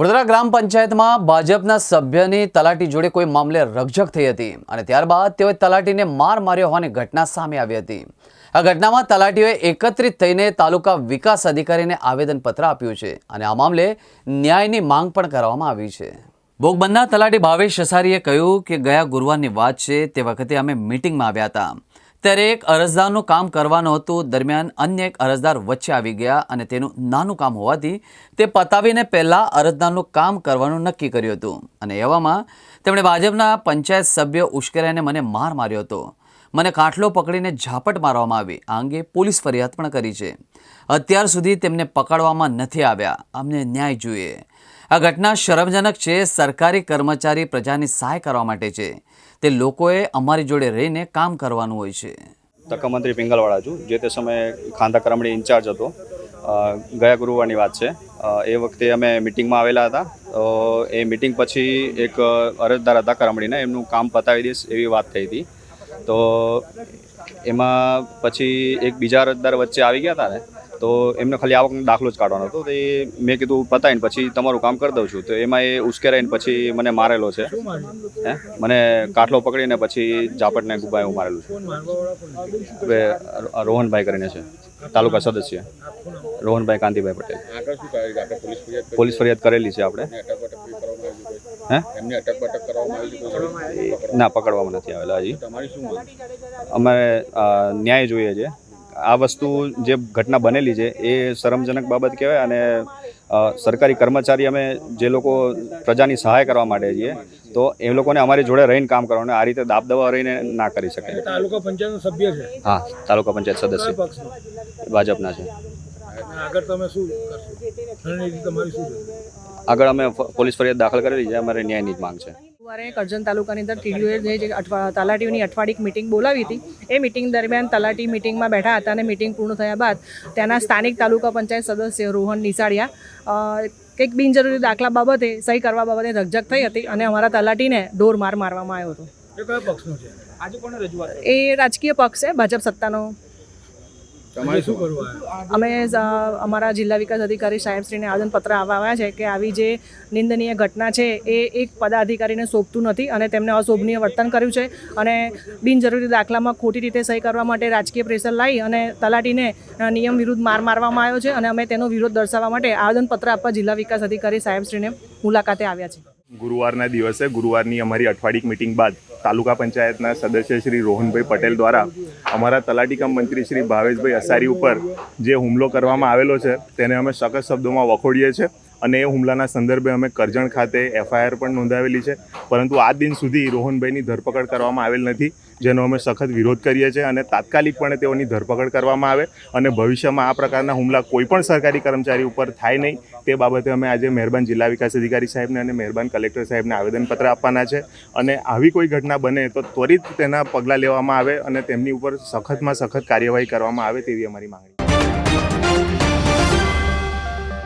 વડોદરા ગ્રામ પંચાયતમાં ભાજપના સભ્યની તલાટી જોડે કોઈ મામલે રકઝક થઈ હતી અને ત્યારબાદ તેઓએ તલાટીને માર માર્યો હોવાની ઘટના સામે આવી હતી. આ ઘટનામાં તલાટીઓએ એકત્રિત થઈને તાલુકા વિકાસ અધિકારીને આવેદનપત્ર આપ્યું છે અને આ મામલે ન્યાયની માંગ પણ કરવામાં આવી છે. ભોગ તલાટી ભાવેશ સસારીએ કહ્યું કે ગયા ગુરુવારની વાત છે તે વખતે અમે મિટિંગમાં આવ્યા હતા. ત્યારે એક અરજદારનું કામ કરવાનું હતું. દરમિયાન અન્ય એક અરજદાર વચ્ચે આવી ગયા અને તેનું નાનું કામ હોવાથી તે પતાવીને પહેલાં અરજદારનું કામ કરવાનું નક્કી કર્યું હતું. અને એવામાં તેમણે ભાજપના પંચાયત સભ્ય ઉશ્કેરાઈને મને માર માર્યો હતો. મને કાંઠલો પકડીને ઝાપટ મારવામાં આવી. આ અંગે પોલીસ ફરિયાદ પણ કરી છે. અત્યાર સુધી તેમને પકડવામાં નથી આવ્યા. અમને ન્યાય જોઈએ. આ ઘટના શરમજનક છે, સરકારી કર્મચારી પ્રજાની સહાય કરવા માટે છે. તે લોકોએ અમારી જોડે રહીને કામ કરવાનું હોય છે. તકમંત્રી પિંગલવાળા છું. જે તે સમયે ખાંધા કરમણી ઇન્ચાર્જ હતો. ગયા ગુરુવારની વાત છે. એ વખતે અમે મિટિંગમાં આવેલા હતા. તો એ મિટિંગ પછી એક અરજદાર હતા કરમણીના એમનું કામ પતાવી દઈશ એવી વાત થઈ હતી. તો એમાં પછી એક બીજા અરજદાર વચ્ચે આવી ગયા હતા ને. તો એમને ખાલી આવકનો દાખલો જ કાઢવાનો હતો. તો એ મેં કીધું પતાવીને પછી તમારું કામ કરી દઉં છું. તો એમાં એ ઉશ્કેરાઈને પછી મને મારેલો છે. હે? મને કાટલો પકડીને પછી ઝાપટને ગુબાએ હું મારેલું છું. હવે રોહનભાઈ કરીને છે, તાલુકા સદસ્ય. રોહનભાઈ કાંતિભાઈ પટેલ. પોલીસ ફરિયાદ કરેલી છે આપણે. હે? ના, પકડવામાં નથી આવેલા હજી. અમારે ન્યાય જોઈએ છે. આ વસ્તુ જે ઘટના બનેલી છે એ શરમજનક બાબત કહેવાય અને સરકારી કર્મચારી અમે જે લોકો પ્રજાની સહાય કરવા માટે છીએ તો એ લોકોને અમારી જોડે રહીને કામ કરવાનું આ રીતે દાબદબા રહીને ના કરી શકે. તાલુકા પંચાયતનો સભ્ય છે? હા તાલુકા પંચાયત સદસ્ય. ભાજપના છે. આગળ તમે શું કરશો? તમારી શું આગળ અમે પોલીસ ફરિયાદ દાખલ કરેલી છે અમારે ન્યાયની જ માંગ છે. ગુરુવારે કરજણ તાલુકાની અંદર ટીડીઓએ જે તલાટીઓની અઠવાડિક મિટિંગ બોલાવી હતી એ મિટિંગ દરમિયાન તલાટી મિટિંગમાં બેઠા હતા અને મિટિંગ પૂર્ણ થયા બાદ ત્યાંના સ્થાનિક તાલુકા પંચાયત સદસ્ય રોહન નિસાડિયા કંઈક બિનજરૂરી દાખલા બાબતે સહી કરવા બાબતે ધગજગ થઈ હતી અને અમારા તલાટીને ઢોર માર મારવામાં આવ્યો હતો. એ રાજકીય પક્ષ છે ભાજપ સત્તાનો તમારે શું કરવું અમે અમારા જિલ્લા વિકાસ અધિકારી સાહેબશ્રીને આવેદનપત્ર આવવા આવ્યા છે કે આવી જે નિંદનીય ઘટના છે એ એક પદાધિકારીને સોંપતું નથી અને તેમને અશોભનીય વર્તન કર્યું છે અને બિનજરૂરી દાખલામાં ખોટી રીતે સહી કરવા માટે રાજકીય પ્રેશર લાવી અને તલાટીને નિયમ વિરુદ્ધ માર મારવામાં આવ્યો છે અને અમે તેનો વિરોધ દર્શાવવા માટે આવેદનપત્ર આપવા જિલ્લા વિકાસ અધિકારી સાહેબશ્રીને મુલાકાતે આવ્યા છે ગુરુવારના દિવસે, ગુરુવારની અમારી અઠવાડિક મિટિંગ બાદ તાલુકા પંચાયતના સદસ્ય શ્રી રોહનભાઈ પટેલ દ્વારા અમારા તલાટીકમ મંત્રી શ્રી ભાવેશભાઈ અસારી ઉપર જે હુમલો કરવામાં આવેલો છે, તેને અમે સખત શબ્દોમાં વખોડીએ છીએ અને એ હુમલાના સંદર્ભે અમે કરજણ ખાતે એફઆઈઆર પણ નોંધાવેલી છે. પરંતુ આ દિન સુધી રોહનભાઈની ધરપકડ કરવામાં આવેલ નથી. જેનો અમે સખત વિરોધ કરીએ છીએ અને તાત્કાલિકપણે તેઓની ધરપકડ કરવામાં આવે અને ભવિષ્યમાં આ પ્રકારના હુમલા કોઈપણ સરકારી કર્મચારી ઉપર થાય નહીં. તે બાબતે અમે આજે મહેરબાન જિલ્લા વિકાસ અધિકારી સાહેબને અને મહેરબાન કલેક્ટર સાહેબને આવેદનપત્ર આપવાના છે. અને આવી કોઈ ઘટના બને તો ત્વરિત તેના પગલાં લેવામાં આવે અને તેમની ઉપર સખતમાં સખત કાર્યવાહી કરવામાં આવે તેવી અમારી માંગણી